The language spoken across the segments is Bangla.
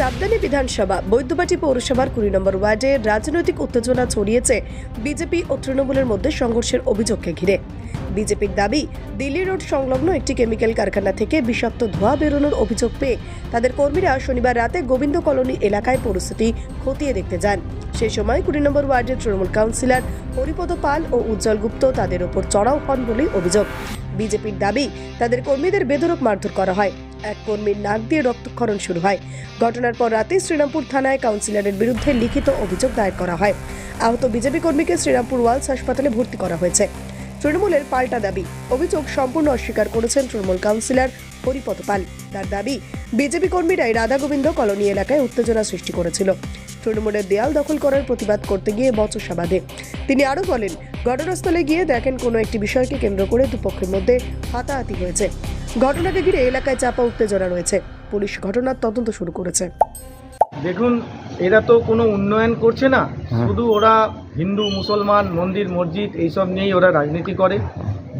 চাঁদদানি বিধানসভা, বৈদ্যবাটি পৌরসভার কুড়ি নম্বর ওয়ার্ডে রাজনৈতিক উত্তেজনা ছড়িয়েছে বিজেপি ও তৃণমূলের মধ্যে সংঘর্ষের অভিযোগকে ঘিরে। বিজেপির দাবি, দিল্লি রোড সংলগ্ন একটি কেমিক্যাল কারখানা থেকে বিষাক্ত ধোঁয়া বেরোনোর অভিযোগ পেয়ে তাদের কর্মীরা শনিবার রাতে গোবিন্দ কলোনি এলাকায় পরিস্থিতি খতিয়ে দেখতে যান। সেই সময় কুড়ি নম্বর ওয়ার্ডের তৃণমূল কাউন্সিলর হরিপদ পাল ও উজ্জ্বল গুপ্ত তাদের ওপর চড়াও হন বলেই অভিযোগ। বিজেপির দাবি, তাদের কর্মীদের বেধরক মারধর করা হয়। এক কর্মীর নাক দিয়ে রক্তক্ষরণ শুরু হয়। ঘটনার পর রাতে শ্রীরামপুর থানায় কাউন্সিলরের বিরুদ্ধে লিখিত অভিযোগ দায়ের করা হয়। আহত বিজেপি কর্মীকে শ্রীরামপুর ওয়ালস হাসপাতালে ভর্তি করা হয়েছে। তৃণমূলের পাল্টা দাবি, অভিযোগ সম্পূর্ণ অস্বীকার করেছেন তৃণমূল কাউন্সিলর হরিপদ পাল। তার দাবি, বিজেপি কর্মীরাই রাধা গোবিন্দ কলোনি এলাকায় উত্তেজনা সৃষ্টি করেছিল। তৃণমূলের দেয়াল দখল করার প্রতিবাদ করতে গিয়ে বচসা বাঁধে। তিনি আরও বলেন, ঘটনাস্থলে গিয়ে দেখেন কোনো একটি বিষয়কে কেন্দ্র করে দুপক্ষের মধ্যে হাতাহাতি হয়েছে। ঘটনাকে ঘিরে এলাকায় চাপা উত্তেজনা রয়েছে। পুলিশ ঘটনার তদন্ত শুরু করেছে। দেখুন এরা তো কোনো উন্নয়ন করছে না। শুধু ওরা হিন্দু মুসলমান মন্দির মসজিদ এইসব নিয়েই ওরা রাজনীতি করে।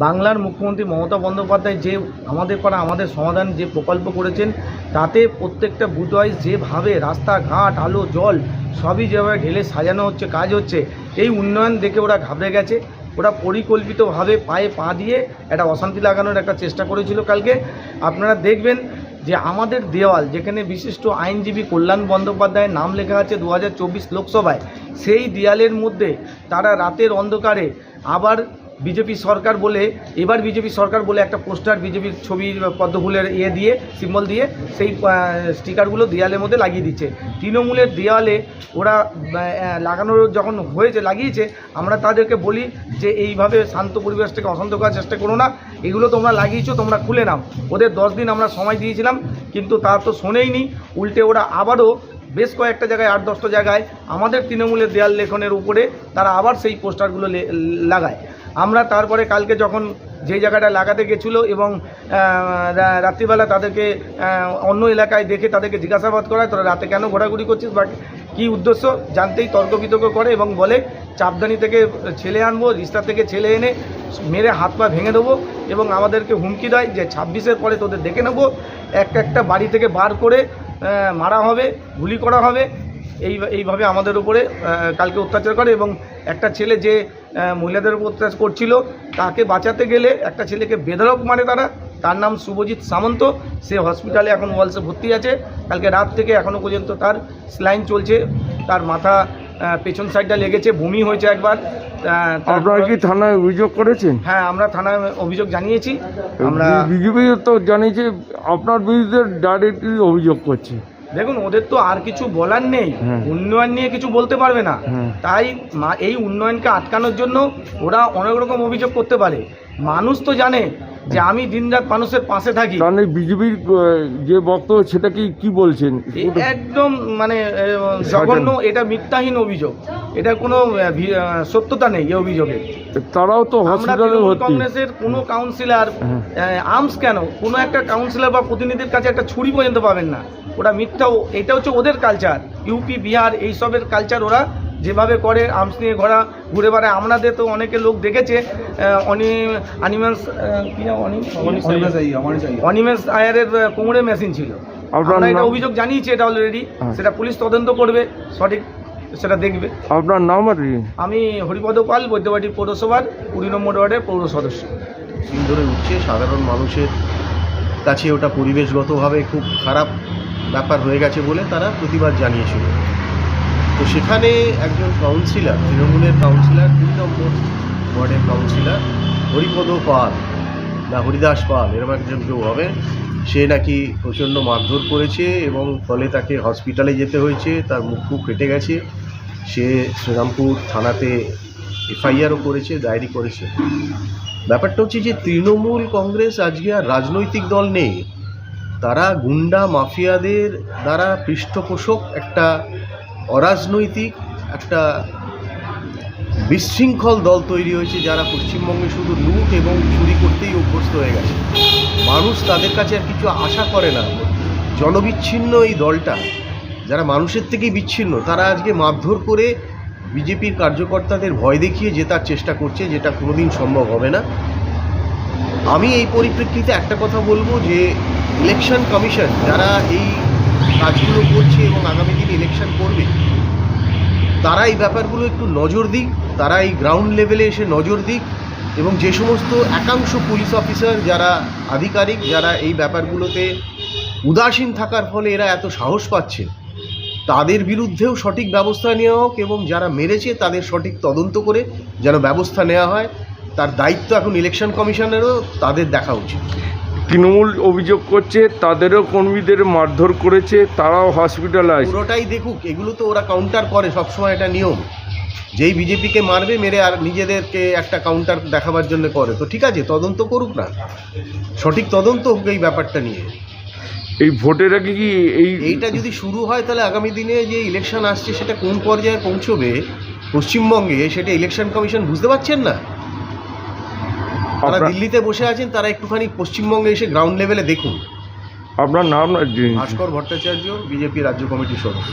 বাংলার মুখ্যমন্ত্রী মমতা বন্দ্যোপাধ্যায় যে আমাদের পাড়া আমাদের সমাধান যে প্রকল্প করেছেন তাতে প্রত্যেকটা বুথ ওয়াইজ যেভাবে রাস্তাঘাট আলো জল সবই যেভাবে ঢেলে সাজানো হচ্ছে কাজ হচ্ছে এই উন্নয়ন দেখে ওরা ঘাবড়ে গেছে। ওরা পরিকল্পিতভাবে পায়ে পা দিয়ে একটা অশান্তি লাগানোর একটা চেষ্টা করেছিল কালকে। আপনারা দেখবেন যে আমাদের দেওয়াল, যেখানে বিশিষ্ট আইনজীবী কল্যাণ বন্দ্যোপাধ্যায়ের নাম লেখা আছে দু হাজার চব্বিশ লোকসভায়, সেই দেয়ালের মধ্যে তারা রাতের অন্ধকারে আবার বিজেপি সরকার বলে, এবার বিজেপি সরকার বলে একটা পোস্টার বিজেপির ছবির পদ্মফুলের ইয়ে দিয়ে, সিম্বল দিয়ে সেই স্টিকারগুলো দেয়ালের মধ্যে লাগিয়ে দিচ্ছে। তৃণমূলের দেওয়ালে ওরা লাগানোর যখন হয়েছে, লাগিয়েছে, আমরা তাদেরকে বলি যে এইভাবে শান্ত পরিবেশটাকে অশান্ত করার চেষ্টা করো না। এগুলো তোমরা লাগিয়েছো, তোমরা খুলে নাও। ওদের দশ দিন আমরা সময় দিয়েছিলাম, কিন্তু তা তো শোনেইনি। উল্টে ওরা আবারও বেশ কয়েকটা জায়গায়, আট দশটা জায়গায় আমাদের তৃণমূলের দেয়াল লেখনের উপরে তারা আবার সেই পোস্টারগুলো লাগায়। আমরা তারপরে কালকে যখন যে জায়গাটা লাগাতে গেছিল এবং রাত্রিবেলা তাদেরকে অন্য এলাকায় দেখে তাদেরকে জিজ্ঞাসাবাদ করায়, তোরা রাতে কেন ঘোরাঘুরি করছিস? বা কী উদ্দেশ্য? জানতেই তর্ক বিতর্ক করে এবং বলে, চাপদানি থেকে ছেলে আনব, রিস্তা থেকে ছেলে এনে মেরে হাত পা ভেঙে দেবো এবং আমাদেরকে হুমকি দেয় যে ছাব্বিশের পরে তোদের দেখে নেব। একটা একটা বাড়ি থেকে বার করে মারা হবে, গুলি করা হবে। এই, এইভাবে আমাদের উপরে কালকে অত্যাচার করে এবং একটা ছেলে যে মহিলাদের উপর অত্যাচার করছিল। তাকে বাঁচাতে গেলে একটা ছেলেকে বেধরক মারে তারা। তার নাম শুভজিৎ সামন্ত। সে হসপিটালে এখন ওয়ালসে ভর্তি আছে। কালকে রাত থেকে এখনও পর্যন্ত তার স্লাইন চলছে। তার মাথা পেছন সাইডটা লেগেছে বমি হয়েছে একবার। আপনারা কি থানায় অভিযোগ করেছেন? হ্যাঁ আমরা থানায় অভিযোগ জানিয়েছি। আমরা বিজেপি তো জানিয়েছে আপনার বিরুদ্ধে ডাইরেক্টলি অভিযোগ করছে। দেখুন ওদের তো আর কিছু বলার নেই। উন্নয়ন নিয়ে কিছু বলতে পারবে না। তাই এই উন্নয়নকে আটকানোর জন্য ওরা অনেক রকম অভিযোগ করতে পারে। মানুষ তো জানে যে আমি দিনরাত মানুষের পাশে থাকি। তাহলে বিজেপির যে বক্তব্য সেটা কি কি বলছেন একদম মানে জঘন্য এটা মিথ্যাহীন অভিযোগ। এটা কোনো সত্যতা নেই এই অভিযোগে। তারাও তো হসপিটালে কংগ্রেসের কোনো কাউন্সিলর হ্যাঁ। আর্মস কেন? কোনো একটা কাউন্সিলর বা প্রতিনিধির কাছে একটা ছুরি পর্যন্ত পাবেন না। ওটা মিথ্যা এটা হচ্ছে ওদের কালচার ইউপি বিহার এইসবের কালচার ওরা যেভাবে করে আর্মস নিয়ে ঘোরা ঘুরে বেড়ায় আমাদের তো অনেকে লোক দেখেছে অনি অনিমেন্স কি নাম অনি? আয়ারের কোমরে মেশিন ছিল। আপনার আমরা এটা অভিযোগ জানিয়েছি এটা অলরেডি হ্যাঁ। সেটা পুলিশ তদন্ত করবে সঠিক সেটা দেখবে। আপনার নাম আর কি? আমি হরিপদ পাল বৈদ্যবাটি পৌরসভার কুড়ি নম্বর ওয়ার্ডের পৌর সদস্য। ধরে উঠছে সাধারণ মানুষের কাছে ওটা পরিবেশগতভাবে খুব খারাপ ব্যাপার হয়ে গেছে বলে তারা প্রতিবাদ জানিয়েছিল। তো সেখানে একজন কাউন্সিলর তৃণমূলের কাউন্সিলর দুই নম্বর ওয়ার্ডের কাউন্সিলর হরিপদ পাল না হরিদাস পাল এরকম একজন কেউ হবে। সে নাকি প্রচণ্ড মারধর করেছে এবং ফলে তাকে হসপিটালে যেতে হয়েছে, তার মুখ খুব ফেটে গেছে। সে শ্রীরামপুর থানাতে এফআইআরও করেছে, ডায়েরি করেছে। ব্যাপারটা হচ্ছে যে তৃণমূল কংগ্রেস আজকে আর রাজনৈতিক দল নেই। তারা গুন্ডা মাফিয়াদের দ্বারা পৃষ্ঠপোষক একটা অরাজনৈতিক একটা বিশৃঙ্খল দল তৈরি হয়েছে যারা পশ্চিমবঙ্গে শুধু লুট এবং চুরি করতেই অভ্যস্ত হয়ে গেছে। মানুষ তাদের কাছে আর কিছু আশা করে না। জনবিচ্ছিন্ন এই দলটা, যারা মানুষের থেকেই বিচ্ছিন্ন, তারা আজকে মারধর করে বিজেপির কার্যকর্তাদের ভয় দেখিয়ে জেতার চেষ্টা করছে, যেটা কোনোদিন সম্ভব হবে না। আমি এই পরিপ্রেক্ষিতে একটা কথা বলব যে, ইলেকশন কমিশন, যারা এই কাজগুলো করছে এবং আগামী দিন ইলেকশন করবে। তারা এই ব্যাপারগুলো একটু নজর দিক, তারা এই গ্রাউন্ড লেভেলে এসে নজর দিক এবং যে সমস্ত একাংশ পুলিশ অফিসার যারা আধিকারিক, যারা এই ব্যাপারগুলোতে উদাসীন থাকার ফলে এরা এত সাহস পাচ্ছে, তাদের বিরুদ্ধেও সঠিক ব্যবস্থা নেওয়া হোক এবং যারা মেরেছে তাদের সঠিক তদন্ত করে যেন ব্যবস্থা নেওয়া হয়। তার দায়িত্ব এখন ইলেকশন কমিশনেরও তাদের দেখা উচিত। তৃণমূল অভিযোগ করছে তাদেরও কর্মীদের মারধর করেছে তারাও হসপিটালাইজ পুরোটাই দেখুক এগুলো তো ওরা কাউন্টার করে সবসময় এটা নিয়ম। যেই বিজেপিকে মারবে মেরে আর নিজেদেরকে একটা কাউন্টার দেখাবার জন্য করে। তো ঠিক আছে তদন্ত করুক না। সঠিক তদন্ত হোক এই ব্যাপারটা নিয়ে। এই ভোটের আগে কি এই এইটা যদি শুরু হয় তাহলে আগামী দিনে যে ইলেকশন আসছে সেটা কোন পর্যায়ে পৌঁছবে? পশ্চিমবঙ্গে সেটা ইলেকশন কমিশন বুঝতে পারছেন না? তারা দিল্লিতে বসে আছেন তারা একটুখানি পশ্চিমবঙ্গে এসে গ্রাউন্ড লেভেলে দেখুন। আপনার নাম ভাস্কর ভট্টাচার্য বিজেপি রাজ্য কমিটির সদস্য।